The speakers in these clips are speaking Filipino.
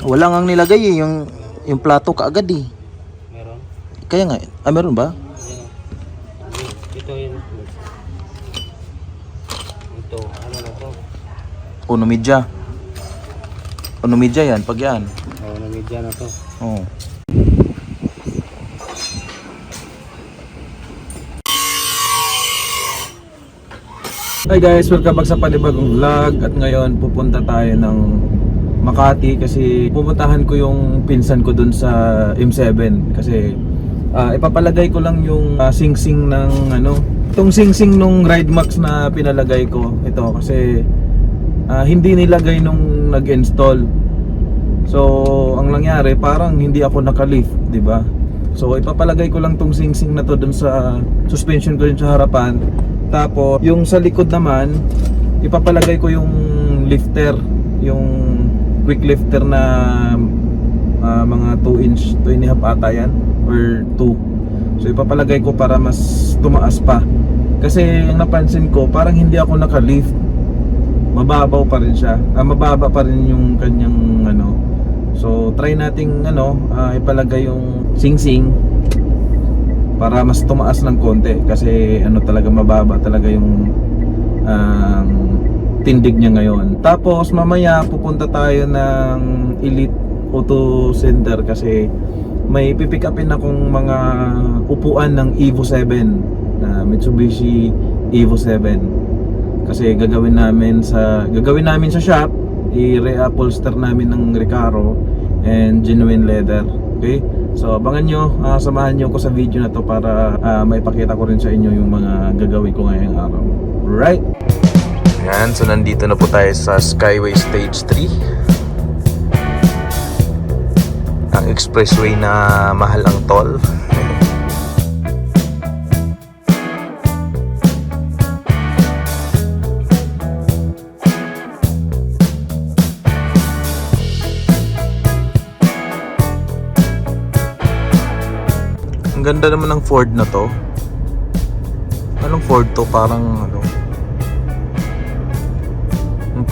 Wala nga ang nilagay eh, yung, yung plato kaagad eh. Meron? Kaya nga, ah meron ba? Ayan. Ito yun. Ito, ano na to? Onomidya. Onomidya yan, pag yan. Oh, namidya na to. Oo. Hi guys, welcome back sa panibagong vlog at ngayon pupunta tayo ng Makati kasi pupuntahan ko yung pinsan ko dun sa M7 kasi ah, ipapalagay ko lang yung ah, sing-sing ng ano itong sing-sing nung Ride Max na pinalagay ko ito kasi ah, hindi nilagay nung nag-install So, ang nangyari, parang hindi ako naka-lift, 'di ba? So, ipapalagay ko lang tong sing-sing na to dun sa suspension ko dun sa harapan. Tapos, yung sa likod naman, ipapalagay ko yung lifter, yung quick lifter na ah, mga 2 inch, 2 and a half ata yan, or 2. So, ipapalagay ko para mas tumaas pa. Kasi, ang napansin ko, parang hindi ako naka-lift mababaw pa rin siya. Ah, mababa pa rin yung kanyang ano. So try nating ano, ah, ipalagay yung sing-sing para mas tumaas ng konti kasi ano talaga mababa talaga yung um, tindig niya ngayon. Tapos mamaya pupunta tayo ng Elite Auto Center kasi may pipick upin akong mga upuan ng Evo 7 na Mitsubishi Evo 7 kasi gagawin namin sa gagawin namin sa shop i-reupholster namin ng Recaro and genuine leather. Okay? So abangan nyo ah, samahan nyo ko sa video na to para ah, maipakita ko rin sa inyo yung mga gagawin ko ngayong araw. Right yan so nandito na po tayo sa Skyway Stage 3 ang expressway na mahal ang toll Ang ganda naman ng Ford na to. Anong Ford to? Parang ano?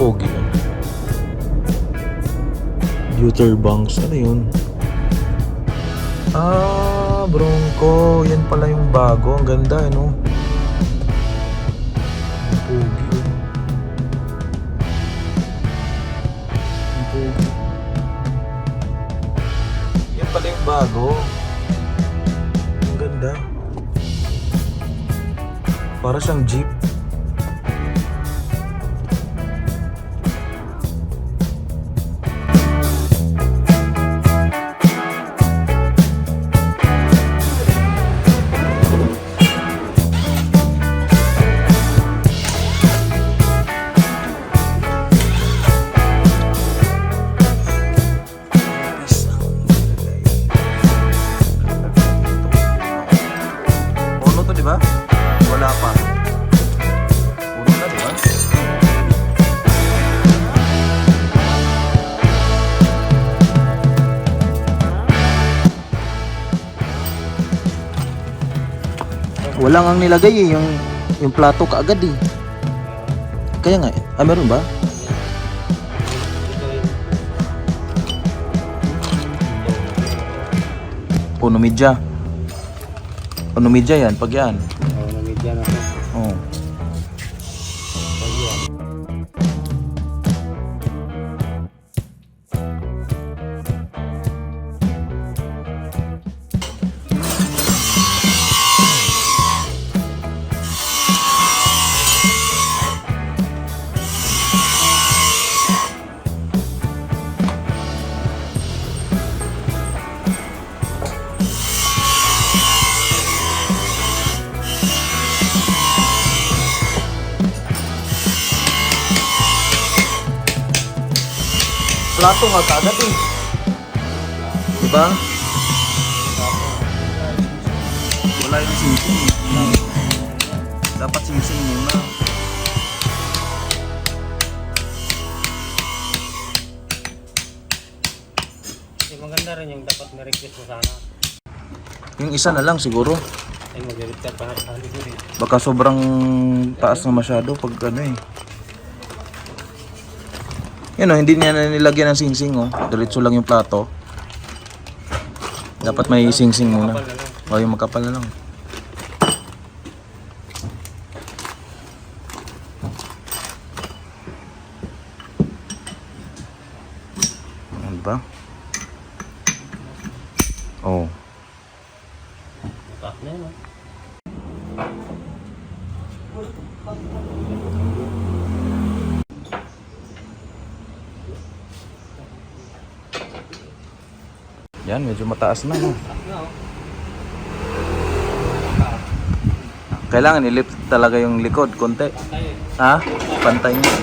Pogi yun. Buter Banks. Ano yun? Ah, Bronco. Yan pala yung bago. Ang ganda, ano? Pogi pogi. Yan pala yung bago. Ang ganda. Para siyang jeep. Wala pa. Puno na, di ba? Wala ang nilagay eh, yung, yung plato kaagad eh. Kaya nga, ah meron ba? Ito yun. Onomidya. Onomidya yan, pag yan. Plato nga kaagad eh. Diba? Wala yung sing-sing. Dapat sing-sing muna. Eh, maganda rin yung dapat na-request mo sana. Yung isa na lang siguro. Ay, mag-request pa sa likod eh. Baka sobrang taas na masyado pag ano eh. Yun oh, hindi niya na nilagyan ng singsing oh. Diretso lang yung plato. Dapat may singsing muna. O yung magkapal na lang. Ano ba? Oh. Pak na yun. ah. Yan, medyo mataas na. No? Kailangan i-lift talaga yung likod, konti. Ha? Pantay niya.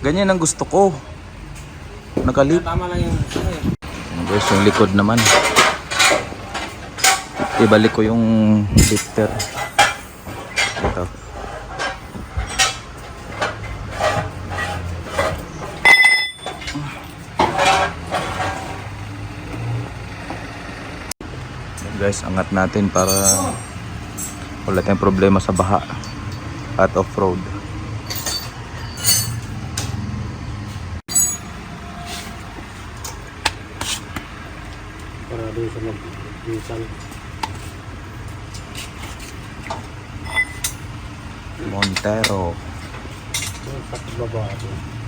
Ganyan ang gusto ko. Nakalip. Tama lang yung ano eh. Guys, yung likod naman. Ibalik ko yung lifter. Guys, angat natin para wala tayong problema sa baha at off-road. Para doon sa mag-diesel. Montero. Sa baba doon.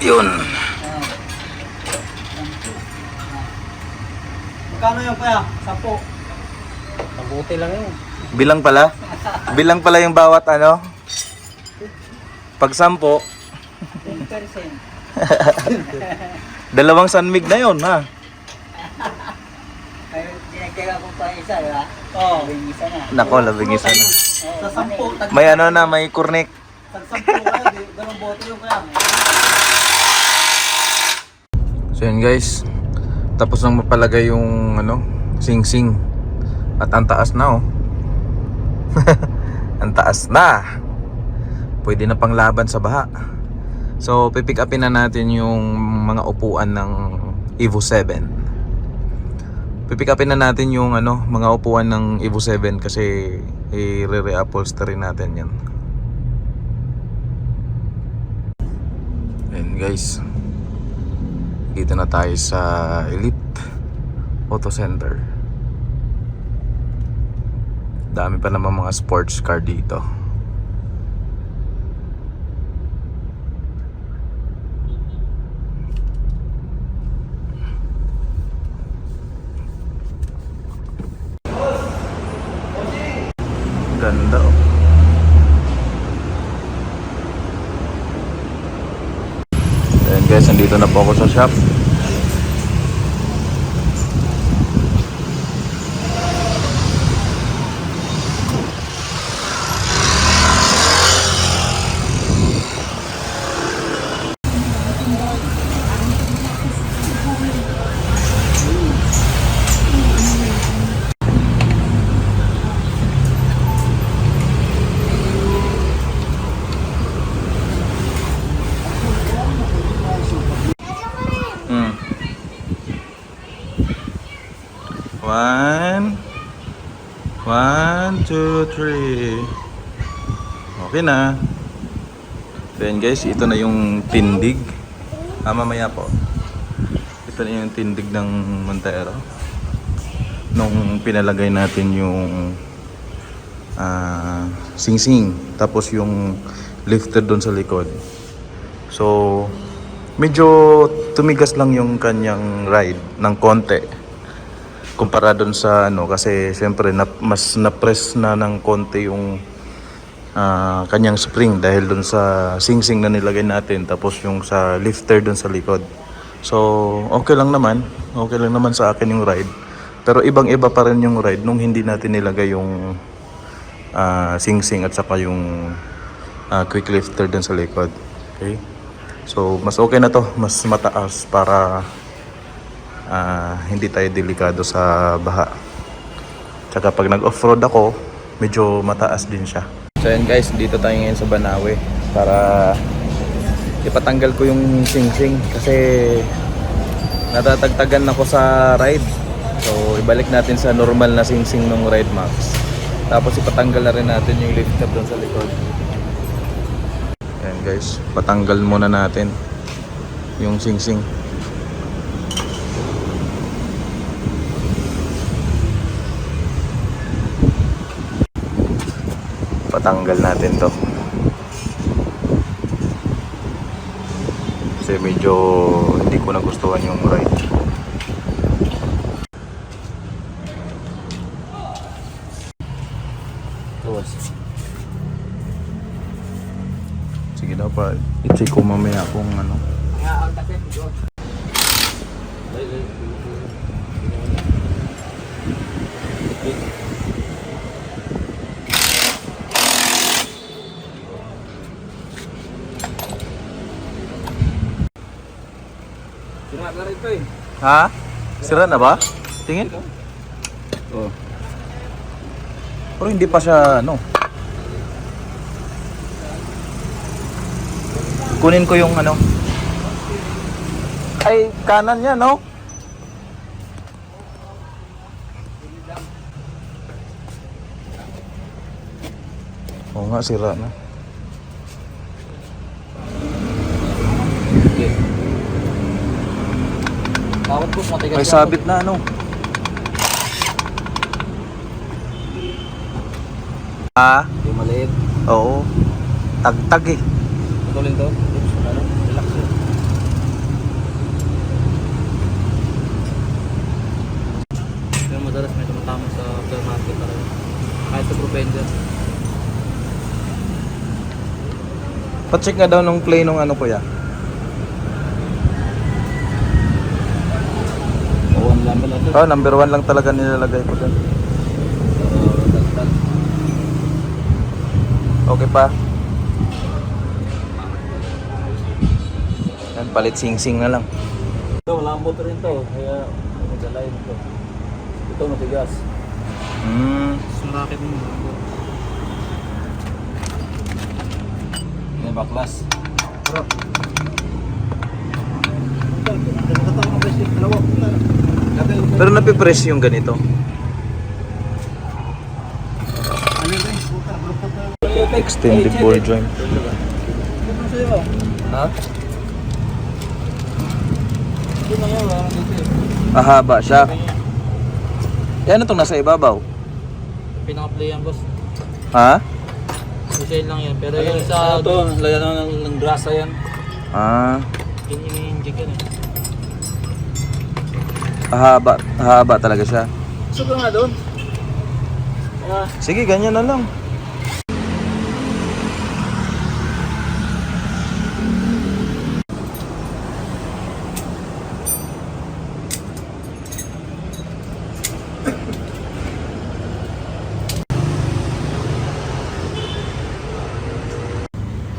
Yun. Magkano yung kaya? Sampo. Mabuti lang yun. Bilang pala? Bilang pala yung bawat ano? Pag sampo, 10%. dalawang sanmig na yun ha. Dinagdagan ko pa isa, di ba? Oo. Yung isa na. Nako, labing isa na. Sa sampo, May ano na, may kurnik. tag sampo kayo, ganun bote yung kaya. So yun guys, tapos nang mapalagay yung ano, sing-sing. At ang taas na oh. ang taas na. Pwede na pang laban sa baha. So pipick upin na natin yung mga upuan ng Evo 7. Pipick upin na natin yung ano, mga upuan ng Evo 7 kasi i-re-upholstery natin yan. Ayan guys. Dito na tayo sa Elite Auto Center. Dami pa naman mga sports car dito. Ganda oh. Ayan guys, nandito na po ako sa shop. One. One, two, three. Okay na. Then guys, ito na yung tindig. Ah, mamaya po. Ito na yung tindig ng Montero. Nung pinalagay natin yung ah, sing-sing. Tapos yung lifter doon sa likod. So, medyo tumigas lang yung kanyang ride ng konti kumpara doon sa ano kasi syempre na, mas na-press na ng konti yung ah, kanyang spring dahil doon sa sing-sing na nilagay natin tapos yung sa lifter doon sa likod. So okay lang naman. Okay lang naman sa akin yung ride. Pero ibang iba pa rin yung ride nung hindi natin nilagay yung ah, sing-sing at saka yung ah, quick lifter doon sa likod. Okay? So, mas okay na to, mas mataas para ah, hindi tayo delikado sa baha. Tsaka pag nag-off-road ako, medyo mataas din siya. So yan guys, dito tayo ngayon sa Banawe. para ipatanggal ko yung sing-sing kasi natatagtagan ako sa ride. So ibalik natin sa normal na sing-sing ng Ride Max. Tapos ipatanggal na rin natin yung lift cap doon sa likod. Ayan guys, patanggal muna natin yung sing-sing. Patanggal natin to. Kasi medyo hindi ko nagustuhan yung ride. Tapos. Sige daw pa. I-check ko mamaya kung ano. Sira ka rin eh. Ha? Sira na ba? Tingin? Oo. Pero hindi pa siya ano. Kunin ko yung ano. Ay, kanan niya, no? Oo nga, sira na. Bakit po matigas May sabit na ano. Ah, Hindi maliit. oo. Tagtag eh. Putulin to. Ano? Relax eh. Pero madalas may tumatama sa aftermarket talaga. Kahit sa propender. Pa-check nga daw nung play nung ano kuya. Oh, number one lang talaga nilalagay ko doon. Okay pa. Yan, palit sing-sing na lang. Ito, lambot rin to. Kaya magdalay nito. Ito matigas. Hmm. Sumakit mo. May baklas. Harap. Pero napipress yung ganito. Extended ball joint. Ha? Ito na yun, wala dito eh. Mahaba siya. Yan itong nasa ibabaw. Pinaka-play yan, boss. Ha? Resale lang yan. Pero yung sa... Ito, lagyan na ng, ng grasa yan. Ah, Yun ini-inject yan eh. Mahaba, mahaba talaga siya. Gusto nga doon. Ah, Sige, ganyan na lang.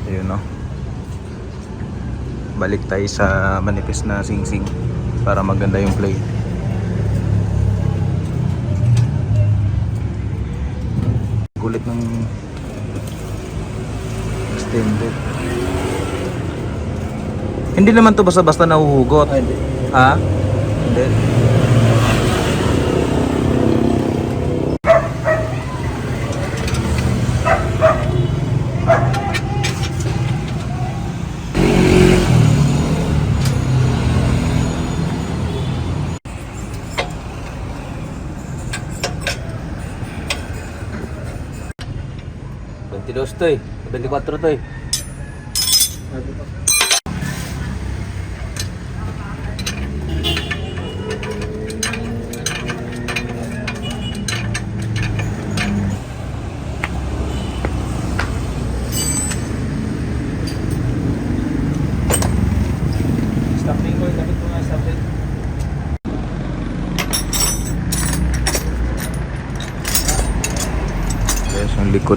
Ayun no. Balik tayo sa manipis na sing-sing para maganda yung play. Kulit ng extended. Hindi naman to basta-basta nahuhugot. hindi. Ha? Hindi. Ventidos to eh. 24 to eh. Stopping ko,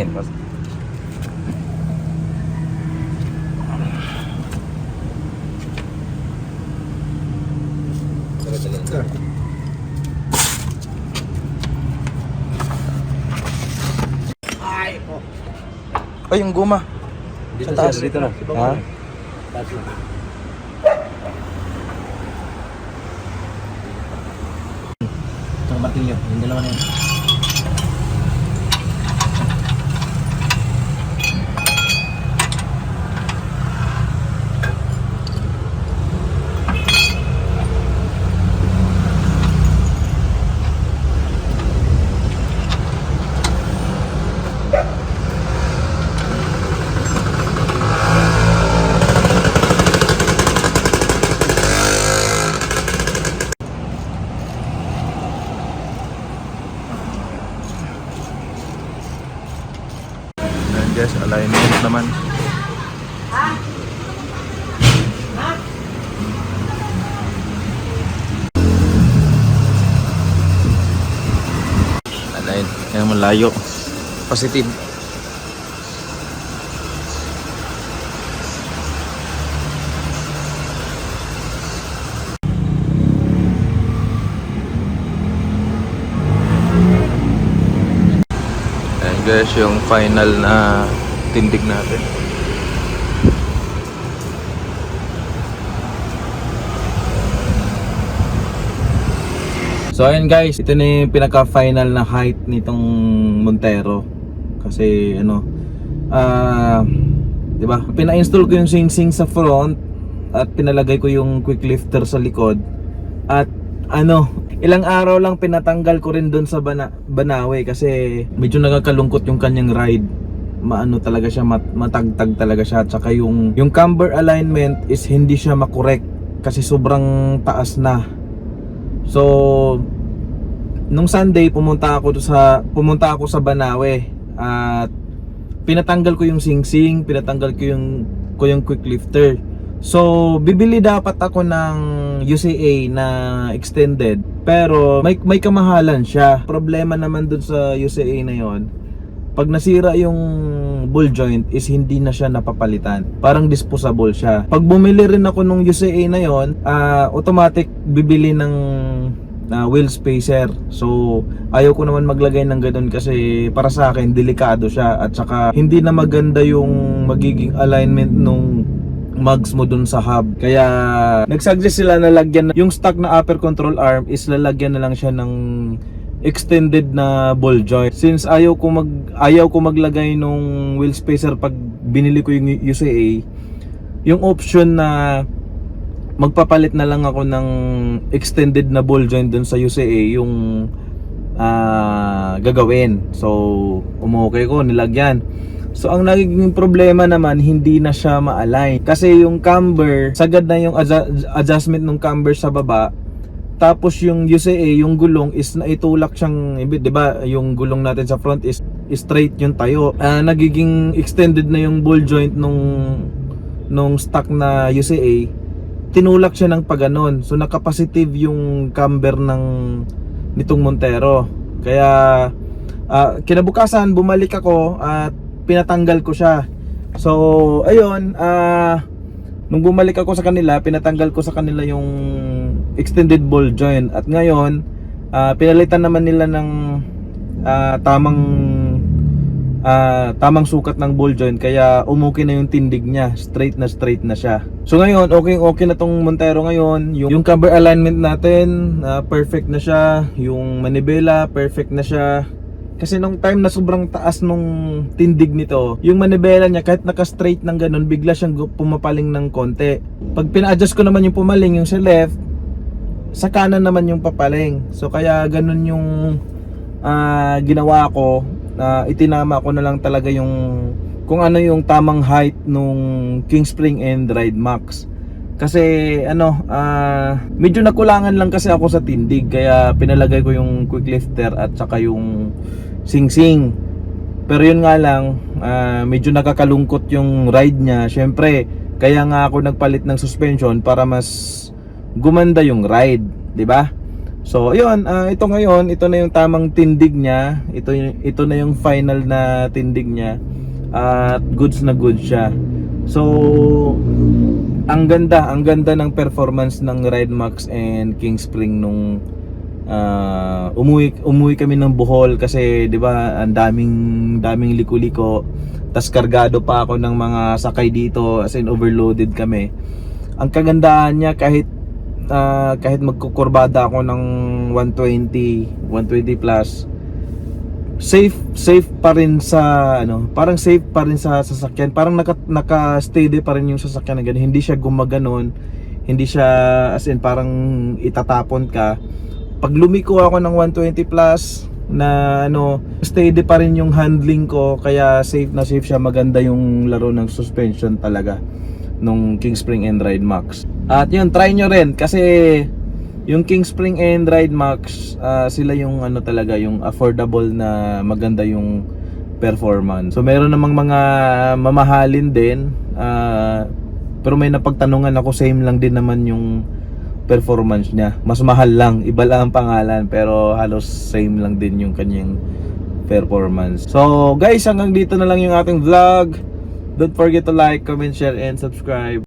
Guys, yung likod naman. Patingin. Ay, yung guma. Dito, Sa taas. sir, dito na. Ha? Taas na. Ito martilyo. Yung dalawa na yun. Guys, alignment naman. Align. Yan malayo. Positive. Ayan guys, yung final na tindig natin. So ayun guys, ito na yung pinaka-final na height nitong Montero. Kasi ano, ah, 'di ba? Pina-install ko yung sing-sing sa front at pinalagay ko yung quick lifter sa likod. At ano, ilang araw lang pinatanggal ko rin doon sa Bana Banawe kasi medyo nakakalungkot yung kanyang ride. Maano talaga siya, mat- matagtag talaga siya. At saka yung, yung camber alignment is hindi siya makorek kasi sobrang taas na. So, nung Sunday pumunta ako sa pumunta ako sa Banawe at pinatanggal ko yung sing-sing, pinatanggal ko yung ko yung quick lifter. So, bibili dapat ako ng UCA na extended pero may may kamahalan siya. Problema naman dun sa UCA na yon. Pag nasira yung ball joint is hindi na siya napapalitan. Parang disposable siya. Pag bumili rin ako nung UCA na yon, ah, automatic bibili ng na wheel spacer. So, ayaw ko naman maglagay ng ganun kasi para sa akin delikado siya at saka hindi na maganda yung magiging alignment nung mugs mo dun sa hub. Kaya nagsuggest sila na lagyan na- yung stock na upper control arm is lalagyan na lang siya ng extended na ball joint. Since ayaw ko mag ayaw ko maglagay nung wheel spacer pag binili ko yung UCA, yung option na magpapalit na lang ako ng extended na ball joint dun sa UCA yung ah, gagawin. So, umukay ko, nilagyan. So, ang nagiging problema naman, hindi na siya ma-align. Kasi yung camber, sagad na yung adjustment ng camber sa baba. Tapos yung UCA, yung gulong is naitulak siyang, 'di ba? Yung gulong natin sa front is, is straight yung tayo. Ah, nagiging extended na yung ball joint nung nung stock na UCA. Tinulak siya ng paganon. So nakapositive yung camber ng nitong Montero. Kaya ah, kinabukasan bumalik ako at pinatanggal ko siya. So ayun, ah nung bumalik ako sa kanila, pinatanggal ko sa kanila yung extended ball joint. At ngayon ah, pinalitan naman nila ng ah, tamang ah, tamang sukat ng ball joint. Kaya umuki na yung tindig niya. Straight na straight na siya. So ngayon okay okay na tong Montero ngayon. Yung, yung camber alignment natin ah, perfect na siya. Yung manibela perfect na siya kasi nung time na sobrang taas nung tindig nito, yung manibela niya kahit naka-straight ng ganun, bigla siyang pumapaling ng konti. Pag pina-adjust ko naman yung pumaling, yung sa left, sa kanan naman yung papaling. So kaya ganun yung ah, ginawa ko. na itinama ko na lang talaga yung kung ano yung tamang height nung King Spring and Ride Max. Kasi ano, ah, medyo nakulangan lang kasi ako sa tindig kaya pinalagay ko yung quick lifter at saka yung sing-sing. Pero yun nga lang, ah, medyo nakakalungkot yung ride niya. Syempre, kaya nga ako nagpalit ng suspension para mas gumanda yung ride, 'di ba? So, ayun, ah, ito ngayon, ito na yung tamang tindig niya. Ito ito na yung final na tindig niya. At goods na goods siya. So, ang ganda, ang ganda ng performance ng Ride Max and King Spring nung ah, umuwi umuwi kami ng Bohol kasi 'di ba ang daming daming liko-liko. Tas kargado pa ako ng mga sakay dito as in overloaded kami. Ang kagandahan niya kahit ah, kahit magkukurbada ako ng 120 120 plus safe safe pa rin sa ano parang safe pa rin sa sasakyan. Parang naka, naka steady pa rin yung sasakyan na hindi siya gumaganon. Hindi siya as in parang itatapon ka pag lumiko ako ng 120 plus na ano steady pa rin yung handling ko kaya safe na safe siya maganda yung laro ng suspension talaga nung King Spring and Ride Max. At yun try nyo rin kasi yung King Spring and Ride Max ah, sila yung ano talaga yung affordable na maganda yung performance. So meron namang mga mamahalin din ah, pero may napagtanungan ako same lang din naman yung performance niya. Mas mahal lang, iba lang ang pangalan pero halos same lang din yung kanyang performance. So guys, hanggang dito na lang yung ating vlog. Don't forget to like, comment, share, and subscribe.